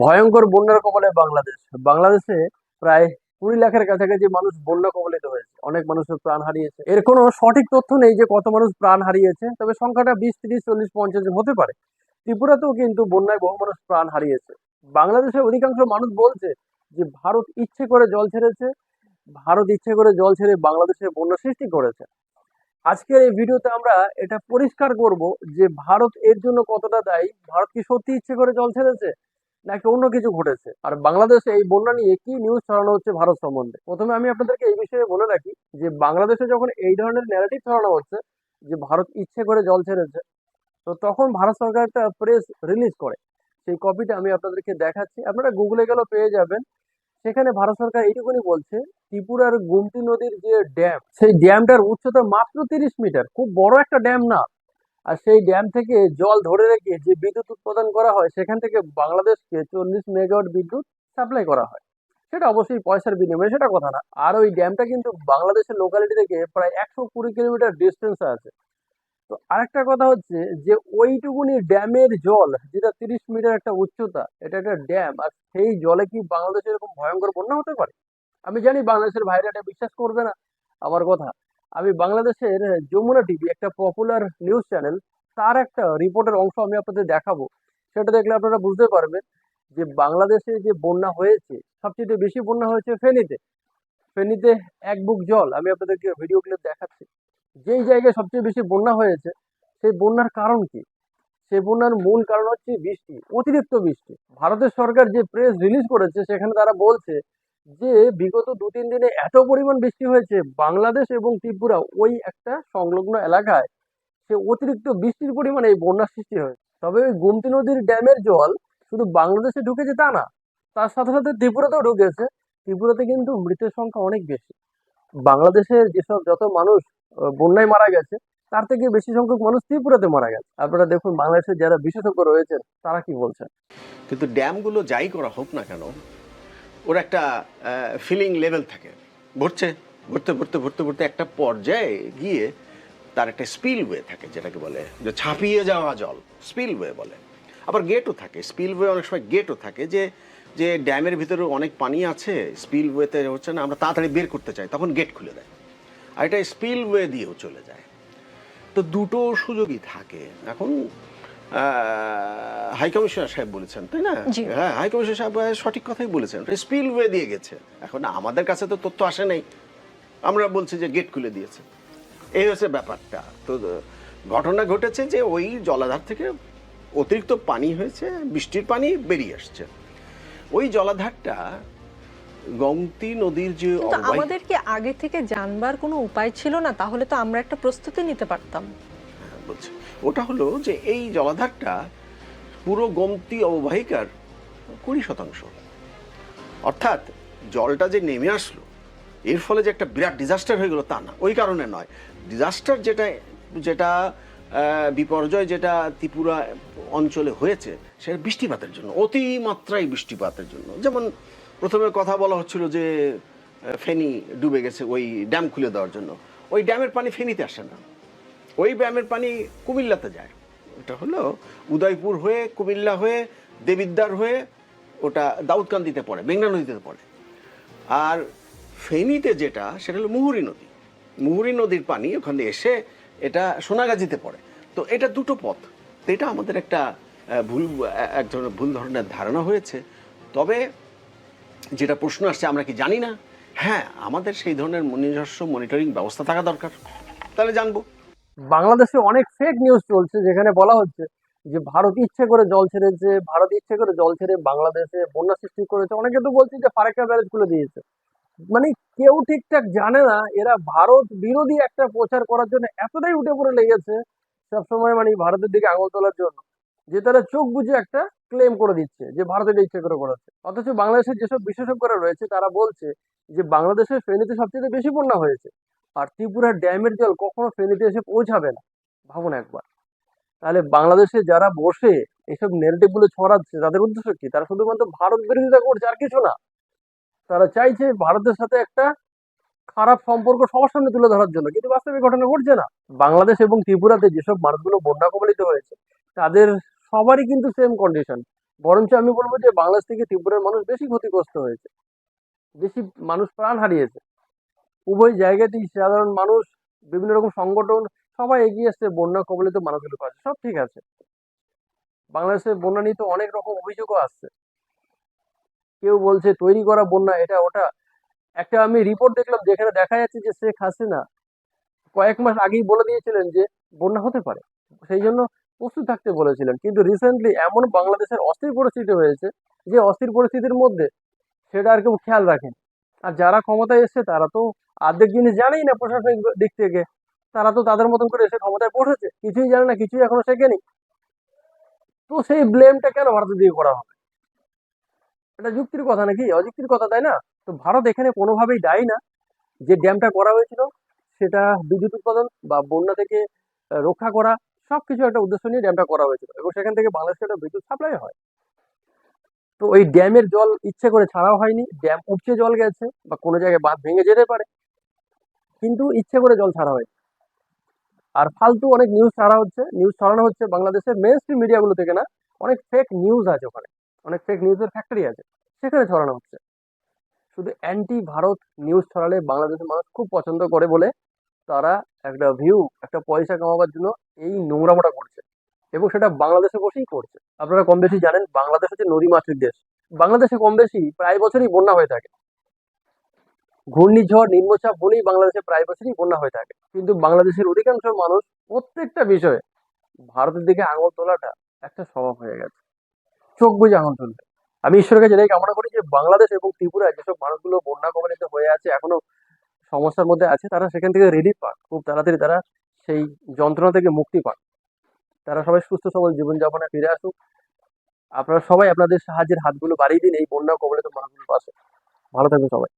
ভয়ঙ্কর বন্যার কবলে বাংলাদেশ। বাংলাদেশে প্রায় কুড়ি লাখের কাছাকাছি মানুষ বন্যা কবলিত হয়েছে। অনেক মানুষের প্রাণ হারিয়েছে। এর কোনো সঠিক তথ্য নেই যে কত মানুষ প্রাণ হারিয়েছে, তবে সংখ্যাটা বিশ, তিরিশ, চল্লিশ, পঞ্চাশ হতে পারে। ত্রিপুরাতেও কিন্তু বন্যায় বহু মানুষ প্রাণ হারিয়েছে। বাংলাদেশের অধিকাংশ মানুষ বলছে যে ভারত ইচ্ছে করে জল ছেড়েছে, ভারত ইচ্ছে করে জল ছেড়ে বাংলাদেশে বন্যা সৃষ্টি করেছে। আজকের এই ভিডিওতে আমরা এটা পরিষ্কার করব যে ভারত এর জন্য কতটা দায়ী, ভারত কি সত্যি ইচ্ছে করে জল ছেড়েছে? নাকি অন্য কিছু ঘটেছে? আর বাংলাদেশে এই বন্যা নিয়ে কি নিউজ ছড়ানো হচ্ছে ভারত সম্বন্ধে? প্রথমে আমি আপনাদেরকে এই বিষয়ে বলে রাখি যে, বাংলাদেশে যখন এই ধরনের ন্যারেটিভ ছড়ানো হচ্ছে, যে ভারত ইচ্ছে করে জল ছেড়েছে, তো তখন ভারত সরকার একটা প্রেস রিলিজ করে। সেই কপিটা আমি আপনাদেরকে দেখাচ্ছি। আপনারা গুগলে গেলেও পেয়ে যাবেন। সেখানে ভারত সরকার এইটুকুনি বলছে, ত্রিপুরার গুমতি নদীর যে ড্যাম সেই ড্যামটার উচ্চতা মাত্র তিরিশ মিটার খুব বড় একটা ড্যাম না। আর সেই ড্যাম থেকে জল ধরে রেখে যে বিদ্যুৎ উৎপাদন করা হয়, সেখান থেকে বাংলাদেশকে চল্লিশ মেগাওয়াট বিদ্যুৎ সাপ্লাই করা হয়। সেটা অবশ্যই পয়সার বিনিময়ে, সেটা কথা না। আর ওই ড্যামটা কিন্তু বাংলাদেশের লোকালিটি থেকে প্রায় একশো কুড়ি কিলোমিটার ডিস্টেন্সে আছে। তো আরেকটা কথা হচ্ছে যে, ওইটুকুনি ড্যামের জল, যেটা তিরিশ মিটার একটা উচ্চতা, এটা একটা ড্যাম আর সেই জলে কি বাংলাদেশে এরকম ভয়ঙ্কর বন্যা হতে পারে? আমি জানি বাংলাদেশের ভাইরা এটা বিশ্বাস করবে না, আমার কথা। আমি বাংলাদেশের যমুনা টিভি, একটা পপুলার নিউজ চ্যানেল তার একটা রিপোর্টের অংশ আমি আপনাদের দেখাবো। সেটা দেখলে আপনারা বুঝতে পারবেন যে বাংলাদেশে যে বন্যা হয়েছে, সবচেয়ে বেশি বন্যা হয়েছে ফেনীতে। ফেনীতে এক বুক জল, আমি আপনাদেরকে ভিডিও ক্লিপ দেখাচ্ছি। যেই জায়গায় সবচেয়ে বেশি বন্যা হয়েছে, সেই বন্যার কারণ কি? সেই বন্যার মূল কারণ হচ্ছে বৃষ্টি, অতিরিক্ত বৃষ্টি। ভারতের সরকার যে প্রেস রিলিজ করেছে, সেখানে তারা বলছে যে বিগত দু তিন দিনে এত পরিমাণ বৃষ্টি হয়েছে বাংলাদেশ এবং ত্রিপুরা ওই একটা সংলগ্ন এলাকায়, সে অতিরিক্ত বৃষ্টির পরিমাণে এই বন্যার সৃষ্টি হয়েছে। তবে ওই গুমতি নদীর ড্যামের জল শুধু বাংলাদেশে ঢুকেছে তা না, তার সাথে সাথে ত্রিপুরাতেও ঢুকেছে। ত্রিপুরাতে কিন্তু মৃতের সংখ্যা অনেক বেশি। বাংলাদেশের যেসব যত মানুষ বন্যায় মারা গেছে, তার থেকে বেশি সংখ্যক মানুষ ত্রিপুরাতে মারা গেছে। আপনারা দেখুন বাংলাদেশের যারা বিশেষজ্ঞ রয়েছেন, তারা কি বলছেন? কিন্তু ড্যামগুলো যাই করা হোক না কেন ওর একটা ফিলিং লেভেল থাকে। ভরছে ভরতে ভরতে ভরতে ভরতে একটা পর্যায়ে গিয়ে তার একটা স্পিলওয়ে থাকে, যেটাকে বলে যে ছাপিয়ে যাওয়া জল স্পিলওয়ে বলে। আবার গেটও থাকে স্পিলওয়ে অনেক সময় গেটও থাকে যে যে ড্যামের ভিতরে অনেক পানি আছে স্পিলওয়েতে হচ্ছে না, আমরা তাড়াতাড়ি বের করতে চাই, তখন গেট খুলে দেয়। আর এটা স্পিলওয়ে দিয়েও চলে যায়। তো দুটো সুযোগই থাকে। এখন হাই কমিশনার সাহেব বলেছেন তাই না। হ্যাঁ হাই কমিশনার সাহেব সঠিক কথাই বলেছেন। স্পিল ওয়ে দিয়ে গেছে। এখন আমাদের কাছে তো তথ্য আসে নাই। আমরা বলছি যে গেট খুলে দিয়েছে। এই হচ্ছে ব্যাপারটা। তো ঘটনা ঘটেছে যে ওই জলাধার থেকে অতিরিক্ত পানি হয়েছে বৃষ্টির পানি বেরিয়ে আসছে। ওই জলাধারটা গমতি নদীর যে আমাদের কি আগে থেকে জানবার কোনো উপায় ছিল না তাহলে তো আমরা একটা প্রস্তুতি নিতে পারতাম। হ্যাঁ, বলছি। ওটা হলো যে এই জলাধারটা পুরো গোমতী অববাহিকার কুড়ি শতাংশ। অর্থাৎ জলটা যে নেমে আসলো, এর ফলে যে একটা বিরাট ডিজাস্টার হয়ে গেল তা না। ওই কারণে নয়। ডিজাস্টার যেটা যেটা বিপর্যয় যেটা ত্রিপুরা অঞ্চলে হয়েছে, সেটা বৃষ্টিপাতের জন্য অতিমাত্রায় বৃষ্টিপাতের জন্য। যেমন প্রথমে কথা বলা হচ্ছিল যে ফেনী ডুবে গেছে ওই ড্যাম খুলে দেওয়ার জন্য। ওই ড্যামের পানি ফেনীতে আসে না। ওই ব্যায়ামের পানি কুমিল্লাতে যায়। ওটা হলো উদয়পুর হয়ে, কুমিল্লা হয়ে, দেবিদ্বার হয়ে, ওটা দাউদকান্দিতে পড়ে মেঘনা নদীতে পড়ে। আর ফেনীতে যেটা, সেটা হলো মুহুরী নদী। মুহুরী নদীর পানি ওখানে এসে এটা সোনাগাজীতে পড়ে। তো এটা দুটো পথ। তো এটা আমাদের একটা ভুল এক ধরনের ভুল ধরনের ধারণা হয়েছে। তবে যেটা প্রশ্ন আসছে, আমরা কি জানি না? হ্যাঁ আমাদের সেই ধরনের নিজস্ব মনিটরিং ব্যবস্থা থাকা দরকার। তাহলে জানব। বাংলাদেশে অনেক ফেক নিউজ চলছে যেখানে বলা হচ্ছে যে ভারত ইচ্ছে করে জল ছেড়েছে, ভারত ইচ্ছে করে জল ছেড়ে বাংলাদেশে বন্যা সৃষ্টি করেছে। অনেকে তো বলছে যে ফারাক্কা ব্যারেজ খুলে দিয়েছে। মানে কেউ ঠিকঠাক জানে না, এরা ভারত বিরোধী একটা প্রচার করার জন্য এতটাই উঠে পড়ে লেগেছে সবসময় মানে ভারতের দিকে আঙুল তোলার জন্য, যে তারা চোখ বুঝে একটা ক্লেম করে দিচ্ছে যে ভারত এটা ইচ্ছে করে করেছে অথচ বাংলাদেশের যেসব বিশেষজ্ঞরা রয়েছে, তারা বলছে যে বাংলাদেশের ফেনীতে সবচেয়ে বেশি বন্যা হয়েছে। আর ত্রিপুরার ড্যামের জল কখনো ফেনীতে এসে পৌঁছাবে না। ভাবুন একবার। তাহলে বাংলাদেশে যারা বসে এইসব নেগেটিভগুলো ছড়াচ্ছে, তাদের উদ্দেশ্য কি? তারা শুধুমাত্র ভারত বিরোধিতা করছে আর কিছু না। তারা চাইছে ভারতের সাথে একটা খারাপ সম্পর্ক সবার সামনে তুলে ধরার জন্য, কিন্তু বাস্তবে ঘটনা ঘটছে না। বাংলাদেশ এবং ত্রিপুরাতে যেসব মানুষগুলো বন্যা কবলিত হয়েছে, তাদের সবারই কিন্তু সেম কন্ডিশন বরঞ্চ আমি বলব যে বাংলাদেশ থেকে ত্রিপুরার মানুষ বেশি ক্ষতিগ্রস্ত হয়েছে। বেশি মানুষ প্রাণ হারিয়েছে। উভয় জায়গাতেই সাধারণ মানুষ, বিভিন্ন রকম সংগঠন, সবাই এগিয়ে এসছে বন্যা কবলিত মানুষগুলোর পাশে সব ঠিক আছে। বাংলাদেশে বন্যা নিয়ে তো অনেক রকম অভিযোগও আসছে। কেউ বলছে, তৈরি করা বন্যা, এটা ওটা। একটা আমি রিপোর্ট দেখলাম যেখানে দেখা যাচ্ছে যে শেখ হাসিনা কয়েক মাস আগেই বলে দিয়েছিলেন যে, বন্যা হতে পারে। সেই জন্য প্রস্তুত থাকতে বলেছিলেন। কিন্তু রিসেন্টলি এমন বাংলাদেশের অস্থির পরিস্থিতি হয়েছে যে অস্থির পরিস্থিতির মধ্যে সেটা আর কেউ খেয়াল রাখেন। আর যারা ক্ষমতায় এসছে, তারা তো অর্ধেক জিনিস জানেই না প্রশাসনিক দিক থেকে। তারা তো তাদের মতন করে এসে ক্ষমতায় বসেছে। কিছুই জানে না, কিছুই এখনও শেখেনি। তো সেই ব্লেমটা কেন ভারতের দিকে করা হবে? এটা যুক্তির কথা নাকি? অযুক্তির কথা, তাই না? তো ভারত এখানে কোনোভাবেই দায়ী না। যে ড্যামটা করা হয়েছিল, সেটা বিদ্যুৎ উৎপাদন বা বন্যা থেকে রক্ষা করা, সবকিছু একটা উদ্দেশ্য নিয়ে ড্যামটা করা হয়েছিল। এবং সেখান থেকে বাংলাদেশে একটা বিদ্যুৎ সাপ্লাই হয়। তো ওই ড্যামের জল ইচ্ছে করে ছাড়াও হয়নি। ড্যাম উপচে জল গেছে বা কোনো জায়গায় বাঁধ ভেঙে যেতে পারে। কিন্তু ইচ্ছে করে জল ছাড়া হয়েছে আর ফালতু অনেক নিউজ ছাড়া হচ্ছে নিউজ ছড়ানো হচ্ছে বাংলাদেশের মেন স্ট্রিম মিডিয়াগুলো থেকে না, অনেক ফেক নিউজ আছে ওখানে, অনেক ফেক নিউজের ফ্যাক্টরি আছে, সেখানে ছড়ানো হচ্ছে। শুধু অ্যান্টি ভারত নিউজ ছড়ালে বাংলাদেশের মানুষ খুব পছন্দ করে বলে তারা একটা ভিউ একটা পয়সা কামাবার জন্য এই নোংরামোটা করছে। এবং সেটা বাংলাদেশে বসেই করছে। আপনারা কম বেশি জানেন, বাংলাদেশ হচ্ছে নদী মাতৃক দেশ। বাংলাদেশে কম বেশি প্রায় বছরই বন্যা হয়ে থাকে। ঘূর্ণিঝড়, নিম্নচাপ বলেই বাংলাদেশে প্রায় বছরই বন্যা হয়ে থাকে। কিন্তু বাংলাদেশের অধিকাংশ মানুষ প্রত্যেকটা বিষয়ে ভারতের দিকে আঙুল তোলাটা একটা স্বভাব হয়ে গেছে। চোখ বুঝে আঙুল তুলবে আমি ঈশ্বরের কাছে এটাই কামনা করি যে বাংলাদেশ এবং ত্রিপুরায় যেসব মানুষগুলো বন্যা কবলিত হয়ে আছে, এখনও সমস্যার মধ্যে আছে, তারা সেখান থেকে রিলিফ পাক। খুব তাড়াতাড়ি তারা সেই যন্ত্রণা থেকে মুক্তি পাক। তারা সবাই সুস্থ, সবল জীবনযাপনে ফিরে আসুক। আপনারা সবাই আপনাদের সাহায্যের হাতগুলো বাড়িয়ে দিন এই বন্যা কবলিত মানুষগুলোর পাশে। ভালো থাকবেন সবাই।